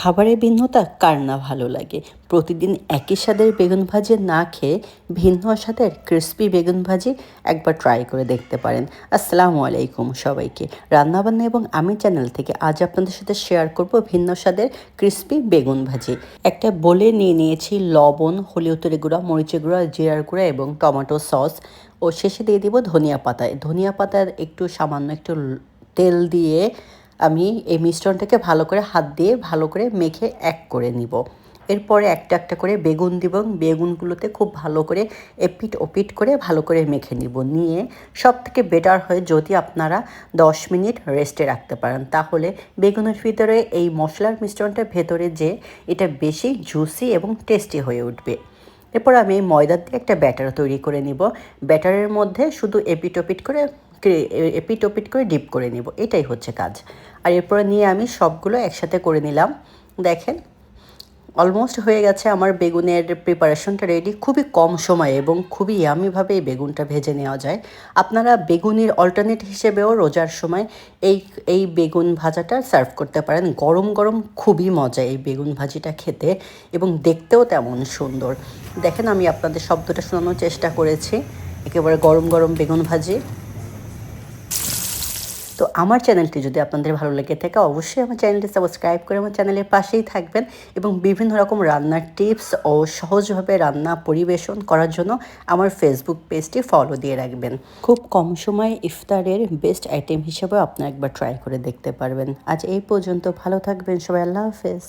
খাবারের ভিন্নতা কার না ভালো লাগে? প্রতিদিন একই স্বাদের বেগুন ভাজি না খেয়ে ভিন্ন স্বাদের ক্রিস্পি বেগুন ভাজি একবার ট্রাই করে দেখতে পারেন। আসসালামু আলাইকুম সবাইকে। রান্নাবান্না এবং আমি চ্যানেল থেকে আজ আপনাদের সাথে শেয়ার করব ভিন্ন স্বাদের ক্রিস্পি বেগুন ভাজি। একটা বলে নিয়ে নিয়েছি লবণ হলুদের গুঁড়া, মরিচের গুঁড়া, জিরার গুঁড়া এবং টমেটো সস। ও শেষে দিয়ে দিব ধনিয়া পাতায়। ধনিয়া পাতার একটু সামান্য একটু তেল দিয়ে আমি এই মিশ্রণটাকে ভালো করে হাত দিয়ে ভালো করে মেখে এক করে নিব। এরপরে একটা একটা করে বেগুন দিব বেগুনগুলোতে খুব ভালো করে এপিট ওপিট করে ভালো করে মেখে নিব। নিয়ে সব থেকে বেটার হয় যদি আপনারা দশ মিনিট রেস্টে রাখতে পারেন। তাহলে বেগুনের ভিতরে এই মশলার মিশ্রণটা ভেতরে যে এটা বেশি জুসি এবং টেস্টি হয়ে উঠবে। এরপর আমি ময়দা দিয়ে একটা ব্যাটার তৈরি করে নিব। ব্যাটারের মধ্যে শুধু এপিটোপিট করে এপিটোপিট করে ডিপ করে নিব। এটাই হচ্ছে কাজ। আর এরপরে নিয়ে আমি সবগুলো একসাথে করে নিলাম। দেখেন অলমোস্ট হয়ে গেছে আমার বেগুনের প্রিপারেশনটা রেডি খুবই কম সময়ে এবং খুবই ইয়ামিভাবে এই বেগুনটা ভেজে নেওয়া যায়। আপনারা বেগুনের অল্টারনেট হিসেবেও রোজার সময় এই এই বেগুন ভাজাটা সার্ভ করতে পারেন। গরম গরম খুবই মজা এই বেগুন ভাজিটা খেতে এবং দেখতেও তেমন সুন্দর। দেখেন আমি আপনাদের শব্দটা শোনানোর চেষ্টা করেছি। একেবারে গরম গরম বেগুন ভাজি। তো আমার চ্যানেলটি যদি আপনাদের ভালো লেগে থাকে, অবশ্যই আমার চ্যানেলটি সাবস্ক্রাইব করে আমার চ্যানেলের পাশেই থাকবেন এবং বিভিন্ন রকম রান্নার টিপস ও সহজভাবে রান্না পরিবেশন করার জন্য আমার ফেসবুক পেজটি ফলো দিয়ে রাখবেন। খুব কম সময়ে ইফতারের বেস্ট আইটেম হিসেবে আপনারা একবার ট্রাই করে দেখতে পারবেন। আজ এই পর্যন্ত, ভালো থাকবেন, সবাই আল্লাহ হাফেজ।